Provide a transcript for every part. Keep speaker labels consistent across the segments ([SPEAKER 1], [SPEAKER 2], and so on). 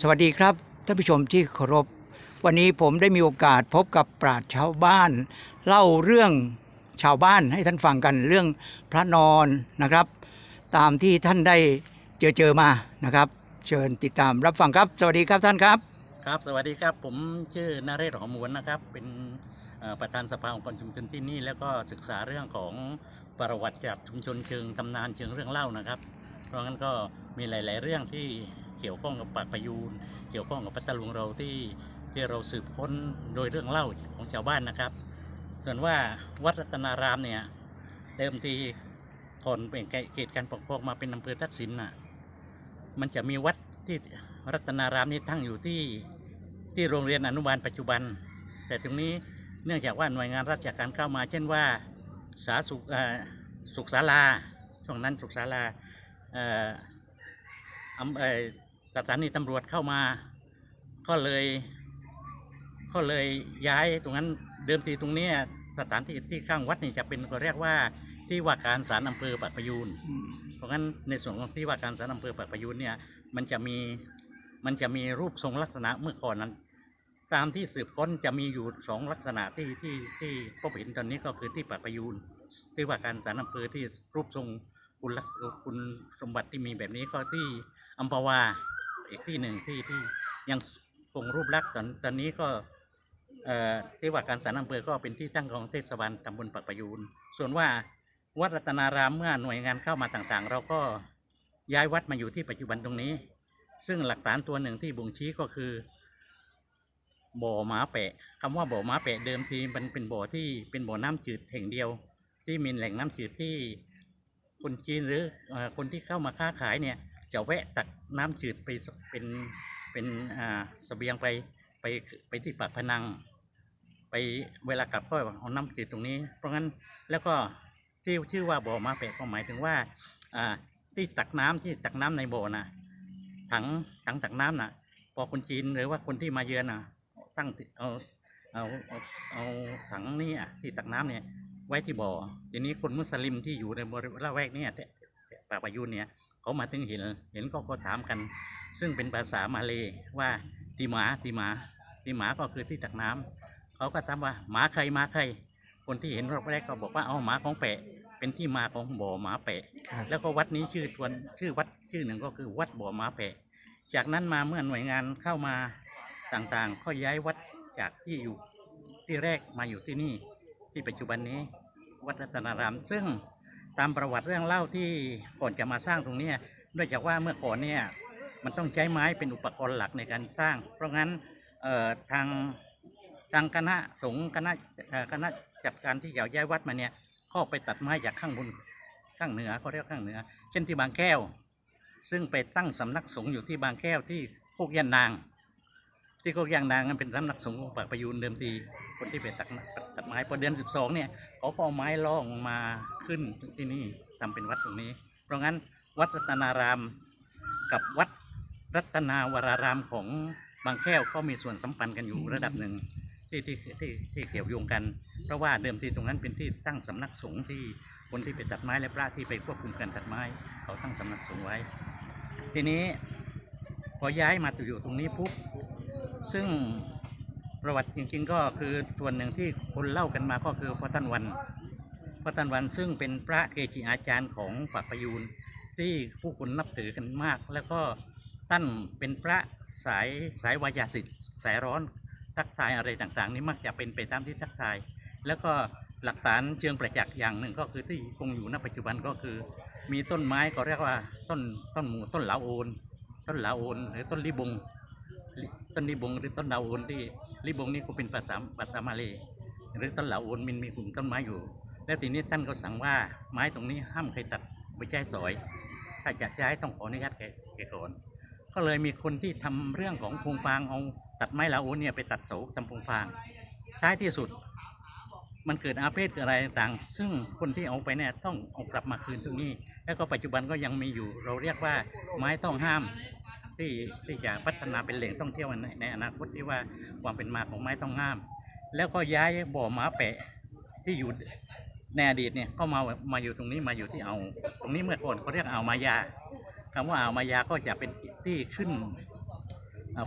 [SPEAKER 1] สวัสดีครับท่านผู้ชมที่เคารพ วันนี้ผมได้มีโอกาสพบกับปราชญ์ชาวบ้าน เล่าเรื่องชาวบ้านให้ท่านฟังกันเรื่องพระนอนนะครับ ตามที่ท่านได้เจอเจอมานะครับ เชิญติดตามรับฟังครับ สวัสดีครับท่านครับ
[SPEAKER 2] ครับสวัสดีครับผมชื่อนาเรศหอมหวนนะครับ เป็นประธานสภาองค์กรชุมชนที่นี่ แล้วก็ศึกษาเรื่องของประวัติจากชุมชนเชิงตำนานเชิงเรื่องเล่านะครับ เพราะงั้นก็มีหลาย ๆ เรื่องที่เกี่ยวข้องกับปากพยูนเกี่ยวข้องกับพัทลุงเราที่ที่เราสืบค้นโดยเรื่องเล่าของชาวบ้านนะครับ ส่วนว่าวัดรัตนารามเนี่ยเดิมทีก่อนเป็นเขตการปกครองมาเป็นอำเภอทักษิณน่ะมันจะมีวัดที่รัตนารามนี่ตั้งอยู่ที่ที่โรงเรียนอนุบาลปัจจุบัน แต่ตรงนี้เนื่องจากว่าหน่วยงานราชการเข้ามา เช่นว่าสาสุขเอ่อสุขศาลาช่วงนั้นสุขศาลา สถานีตำรวจเข้ามา ก็เลยก็เลยย้ายตรงนั้นเดิมทีตรงนี้สถานที่ที่ข้างวัดนี่จะเป็นก็เรียกว่าที่ว่าการศาลอำเภอปากพยูนเพราะงั้นในส่วนของที่ว่าการสารอำเภอปากพยูนเนี่ยมันจะมีมันจะมีรูปทรงลักษณะเมื่อก่อนนั้น ตามที่สืบค้นจะมีอยู่สองลักษณะที่ที่ที่พบเห็นตอนนี้ก็คือที่ปากพยูนที่ว่าการสารอำเภอที่รูปทรง คุณลักษคุณสมบัติที่มีแบบนี้ก็ที่อัมพวาอีกที่หนึ่งที่ที่ยังคงรูปลักษณ์ตอนตอนนี้ก็เอ่อที่ว่าการสารอำเภอก็เป็นที่ตั้งของเทศบาลตำบลปากพยูน ส่วนว่าวัดรัตนารามเมื่อหน่วยงานเข้ามาต่างๆ เราก็ย้ายวัดมาอยู่ที่ปัจจุบันตรงนี้ ซึ่งหลักฐานตัวหนึ่งที่บ่งชี้ก็คือ บ่อหมาแปะคำว่าบ่อหมาแปะเดิมทีมันเป็นบ่อที่เป็นบ่อน้ำจืดแห่งเดียว ที่มีแหล่งน้ำจืดที่ คนจีนหรือคนที่เข้ามาค้าขายเนี่ยจะแวะตักน้ำจืดไปเป็นเป็นอ่าเสบียงไปไปไปที่ปากพนัง ไปเวลากลับก็เอาน้ำจืดตรงนี้ เพราะงั้นแล้วก็ที่ชื่อว่าบ่อมาแปะก็หมายถึงว่าอ่าที่ตักน้ำที่ตักน้ำในบ่อนะถังถังตักน้ำน่ะพอคนจีนหรือว่าคนที่มาเยือนนะตั้งเอาเอาเอาเอาถังนี่อะที่ตักน้ำเนี่ย ไว้ที่บ่อทีนี้คนมุสลิมที่อยู่ในบริเวณละแวกเนี่ยแต่แต่ปากปายุนเนี่ยเขามาถึงเห็นเห็นก็ก็ถามกัน ซึ่งเป็นภาษามาเลยว่าตีหมาตีหมาตีหมาก็คือที่ตักน้ำเขาก็ถามว่าหมาใครหมาใคร คนที่เห็นรอบแรกก็บอกว่าเอาหมาของแปะเป็นที่มาของบ่อหมาแปะ แล้วก็วัดนี้ชื่อทวนชื่อวัดชื่อหนึ่งก็คือวัดบ่อหมาแปะ จากนั้นมาเมื่อหน่วยงานเข้ามาต่างๆ ก็ย้ายวัดจากที่อยู่ที่แรกมาอยู่ที่นี่ ที่ปัจจุบันนี้วัดรัตนาราม ซึ่งตามประวัติเรื่องเล่าที่ก่อนจะมาสร้างตรงนี้เนื่องจากว่าเมื่อก่อนเนี่ยมันต้องใช้ไม้เป็นอุปกรณ์หลักในการสร้าง เพราะงั้นทางทางคณะสงฆ์คณะคณะจัดการที่จะย้ายวัดมาเนี่ยก็ไปตัดไม้จากข้างบนข้างเหนือเขาเรียกข้างเหนือ เช่นที่บางแก้ว ซึ่งไปตั้งสำนักสงฆ์อยู่ที่บางแก้วที่โคกยันนาง ที่โคกยันนางนั้นเป็นสำนักสงฆ์ของปากประยูนเดิมทีคนที่ไปตัดตัดไม้พอเดือนสิบสองเนี่ยเขาก็เอาไม้ล่องมาขึ้นที่นี่ทำเป็นวัดตรงนี้ เพราะงั้นวัดรัตนารามกับวัดรัตนาวรารามของบางแก้วก็มีส่วนสัมพันธ์กันอยู่ระดับหนึ่งที่ที่ที่ที่เกี่ยวโยงกัน เพราะว่าเดิมทีตรงนั้นเป็นที่ตั้งสำนักสงฆ์ที่คนที่ไปตัดไม้และพระที่ไปควบคุมการตัดไม้ เขาตั้งสำนักสงฆ์ไว้ ทีนี้พอย้ายมาอยู่ตรงนี้ปุ๊บ ซึ่งประวัติจริงๆก็คือส่วนหนึ่งที่คนเล่ากันมาก็คือพ่อท่านวันพ่อท่านวันซึ่งเป็นพระเกจิอาจารย์ของปากพยูนที่ผู้คนนับถือกันมาก แล้วก็ท่านเป็นพระสายสายวายาสิทธิ์สายร้อนทักทายอะไรต่างๆ นี่มักจะเป็นไปตามที่ทักทาย แล้วก็หลักฐานเชิงประจักษ์อย่างหนึ่งก็คือที่คงอยู่ณปัจจุบันก็คือ มีต้นไม้ก็เรียกว่าต้นต้นหมูต้นเหลาโอน ต้นเหลาโอน หรือต้นลิบง ต้นลิบงหรือต้นเหลาโอนที่ลิบงนี่ก็เป็นภาษาภาษามาเลยหรือต้นเหลาโอนมันมีกลุ่มต้นไม้อยู่ แล้วทีนี้ท่านก็สั่งว่าไม้ตรงนี้ห้ามใครตัดไม่ใช่สอย ถ้าจะใช้ต้องขออนุญาตแกแกก่อนก็เลยมีคนที่ทำเรื่องของพงฟางเอาตัดไม้เหลาโอนเนี่ยไปตัดเสาทำพงฟางท้ายที่สุดมันเกิดอาเพศอะไรต่าง ซึ่งคนที่เอาไปเนี่ยต้องเอากลับมาคืนตรงนี้ แล้วก็ปัจจุบันก็ยังมีอยู่ เราเรียกว่าไม้ต้องห้าม ที่ที่จะพัฒนาเป็นแหล่งท่องเที่ยวในในอนาคตที่ว่าความเป็นมาของไม้ต้องห้าม แล้วก็ย้ายบ่อหมาแปะที่อยู่ในอดีตเนี่ยก็มามาอยู่ตรงนี้มาอยู่ที่เอา ตรงนี้เมื่อก่อนเขาเรียกเอาวมายาคำว่าเอาวมายาก็จะเป็นที่ขึ้น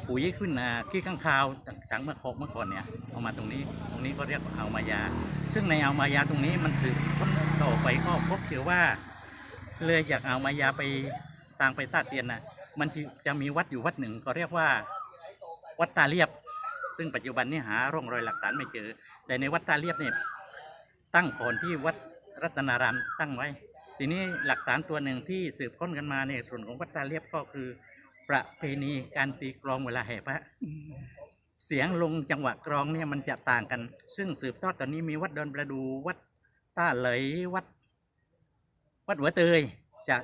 [SPEAKER 2] ปุ๋ยขึ้นขี้ข้างคาวต่างเมื่อโคเมื่อก่อนเนี่ยเอามาตรงนี้ ตรงนี้ก็เรียกเอามายา ซึ่งในเอามายาตรงนี้มันสืบค้นต่อไปก็พบเจอว่า เลยจากเอามายาไปต่างไปตาเตียนนะ มันจะมีวัดอยู่วัดหนึ่งก็เรียกว่า วัดตาเลียบ ซึ่งปัจจุบันนี้หาร่องรอยหลักฐานไม่เจอ แต่ในวัดตาเลียบเนี่ยตั้งก่อนที่วัดรัตนารามตั้งไว้ ทีนี้หลักฐานตัวหนึ่งที่สืบค้นกันมาในส่วนของวัดตาเลียบก็คือ ประเพณีการตีกลองเวลาแห่พระเสียงลงจังหวะกรองเนี่ยมันจะต่างกัน ซึ่งสืบทอดตอนนี้มีวัดดอนประดูวัดต้าเหลยวัด วัดหัวเตยจะ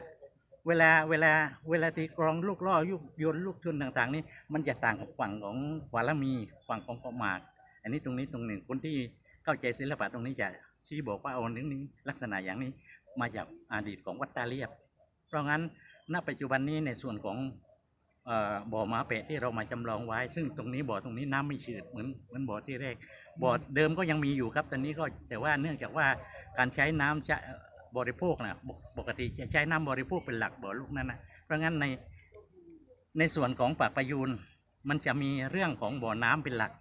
[SPEAKER 2] เวลาเวลาเวลาตีกรองลูกล่อยุกโยนลูกชุนต่าง ๆ นี่มันจะต่างกับฝั่งของขวาละมีฝั่งของเกาะหมาก อันนี้ตรงนี้ตรงหนึ่งคนที่เข้าใจศิลปะตรงนี้จะชี้บอกว่าเอาเรื่องนี้ลักษณะอย่างนี้มาจากอดีตของวัดตาเลียบ เพราะงั้นณปัจจุบันนี้ในส่วนของอ่อบ่อมาเปะที่เรามาจำลองไว้ ซึ่งตรงนี้บ่อตรงนี้น้ำไม่ชืดเหมือนเหมือนบ่อที่แรกบ่อเดิมก็ยังมีอยู่ครับตอนนี้ก็แต่ว่าเนื่องจากว่าการใช้น้ำจะ บริโภคนะปกปกติจะใช้น้ำบริโภคเป็นหลักบ่อลูกนั้นนะเพราะงั้นในในส่วนของปากประยูนมันจะมีเรื่องของบ่อน้ำเป็นหลัก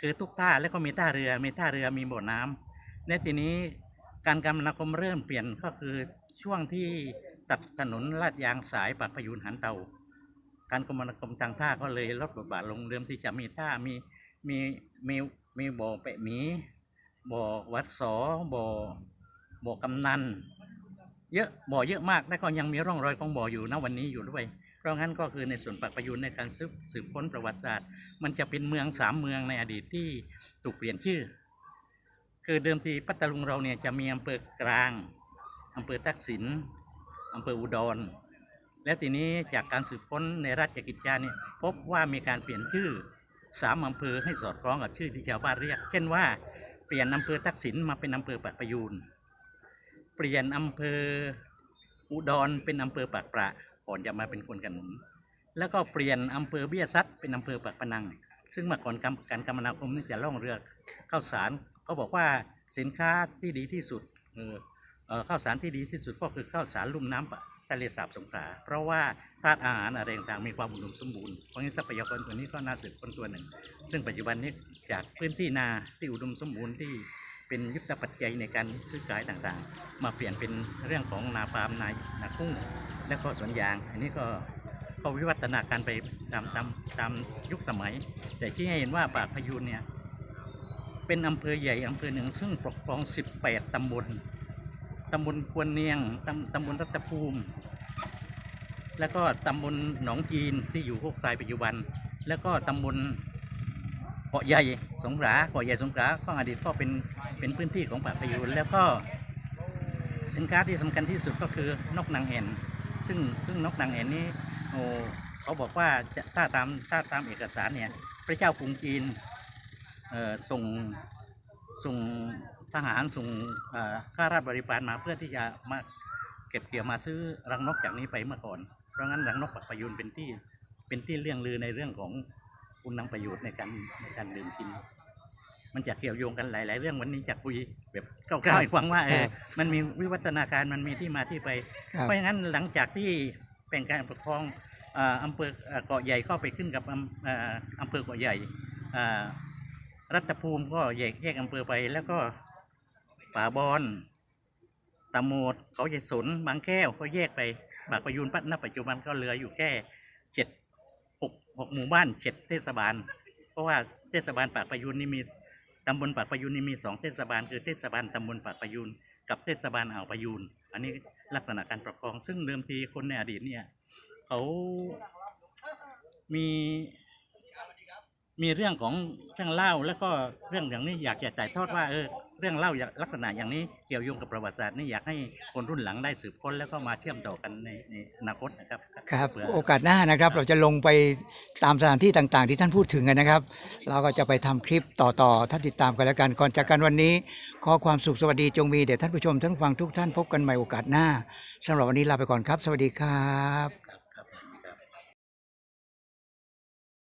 [SPEAKER 2] คือทุกท่าแล้วก็มีท่าเรือ มีท่าเรือมีบ่อน้ำในทีนี้การกรรมนาคมเริ่มเปลี่ยนก็คือช่วงที่ตัดถนนลาดยางสายปากประยูนหันเตา การคมนาคมทางท่าก็เลยลดบทบาทลงเดิมที่จะมีท่ามีมีมีมีบ่อเปะหมีบ่อวัดสอบ่อ บ่อกำนัน เยอะบ่อเยอะมากและก็ยังมีร่องรอยของบ่ออยู่ณวันนี้อยู่ด้วย เพราะงั้นก็คือในส่วนปากประยูนในการสืบสืบค้นประวัติศาสตร์ มันจะเป็นเมืองสามเมืองในอดีตที่ถูกเปลี่ยนชื่อ คือเดิมทีพัทลุงเราเนี่ยจะมีอำเภอกลางอำเภอทักษิณอำเภออุดร และทีนี้จากการสืบค้นในราชกิจจาเนี่ยพบว่ามีการเปลี่ยนชื่อสามอำเภอให้สอดคล้องกับชื่อที่ชาวบ้านเรียก เช่นว่าเปลี่ยนอำเภอทักษิณมาเป็นอำเภอปากประยูน เปลี่ยนอำเภออุดรเป็นอำเภอปากประก่อนจะมาเป็นคนกันหนุนแล้วก็เปลี่ยนอำเภอเบี้ยซัดเป็นอำเภอปากพนัง ซึ่งเมื่อก่อนการการคมนาคมนี่จะล่องเรือข้าวสารเขาบอกว่าสินค้าที่ดีที่สุดเออเข้าวสารที่ดีที่สุดก็คือข้าวสารลุ่มน้ำปะทะเลสาบสงขลาเพราะว่าธาตุอาหารอะไรต่างๆมีความอุดมสมบูรณ์เพราะงั้นทรัพยากรตัวนี้ก็น่าสืบค้นตัวหนึ่ง ซึ่งปัจจุบันนี้จากพื้นที่นาที่อุดมสมบูรณ์ที่ เป็นยุทธปัจจัยในการซื้อขายต่างๆ มาเปลี่ยนเป็นเรื่องของนาปาล์มนานากุ้งและก็สวนยาง อันนี้ก็ก็วิวัฒนาการไปตามตามตามยุคสมัย แต่ที่ให้เห็นว่าปากพยูนเนี่ยเป็นอำเภอใหญ่อำเภอหนึ่ง ซึ่งปกครอง 18 ตำบลตำบลควนเนียงตำตำบลรัตภูมิ แล้วก็ตำบลหนองจีนที่อยู่โคกทรายปัจจุบัน แล้วก็ตำบลเกาะใหญ่สงขลาเกาะใหญ่สงขลาก็อดีตก็เป็น เป็นพื้นที่ของป่าพยูนแล้วก็สินค้าที่สำคัญที่สุดก็คือนกนางแอ่นซึ่งซึ่งนกนางแอ่นนี้โอ้เขาบอกว่าจะถ้าตามถ้าตามเอกสารเนี่ยพระเจ้ากรุงจีนส่งส่งทหารส่งข้าราชบริพารมาเพื่อที่จะมาเก็บเกี่ยวมาซื้อรังนกจากนี้ไปเมื่อก่อน เพราะงั้นรังนกปักประยูนเป็นที่เป็นที่เรื่องลือในเรื่องของคุณนังประโยชน์ในการในการดื่มกิน มันจะเกี่ยวโยงกันหลาย ๆ เรื่องวันนี้จะคุยแบบคร่าวๆให้ฟังว่าเออมันมีวิวัฒนาการมันมีที่มาที่ไป
[SPEAKER 1] ครับ
[SPEAKER 2] เพราะงั้นหลังจากที่เป็นการปกครองอ่าอำเภออ่าเกาะใหญ่ก็ไปขึ้นกับอำอ่าอำเภอเกาะใหญ่อ่ารัตภูมิก็แยกแยกอำเภอไป แล้วก็ป่าบอนตะโมดเขาใหญ่สนบางแก้วก็แยกไปบากประยูนปัณปัจจุบันก็เหลืออยู่แค่เจ็ดหกหกหมู่บ้านเจ็ดเทศบาล เพราะว่าเทศบาลปากประยูนนี่มี ตำบลปากประยูนนี่มีสองเทศบาลคือเทศบาลตำบลปากประยูนกับเทศบาลอ่าวประยูน อันนี้ลักษณะการปกครอง ซึ่งเดิมทีคนในอดีตเนี่ยเขามีมีเรื่องของเรื่องเล่าแล้วก็เรื่องอย่างนี้อยากจะถ่ายทอดว่าเออ เรื่องเล่าอย่างลักษณะอย่างนี้เกี่ยวโยงกับประวัติศาสตร์นี่อยากให้คนรุ่นหลังได้สืบค้นแล้วก็มาเชื่อมต่อกันในในอนาคตนะครับ
[SPEAKER 1] ครับ
[SPEAKER 2] เผื่อ
[SPEAKER 1] โอกาสหน้านะครับเราจะลงไปตามสถานที่ต่างๆ ที่ท่านพูดถึงกันนะครับ เราก็จะไปทำคลิปต่อๆท่านติดตามกันแล้วกันก่อนจากกันวันนี้ ขอความสุขสวัสดีจงมีเดี๋ยวท่านผู้ชมท่านผู้ฟังทุกท่านพบกันใหม่โอกาสหน้าสำหรับวันนี้ลาไปก่อนครับ สวัสดีครับ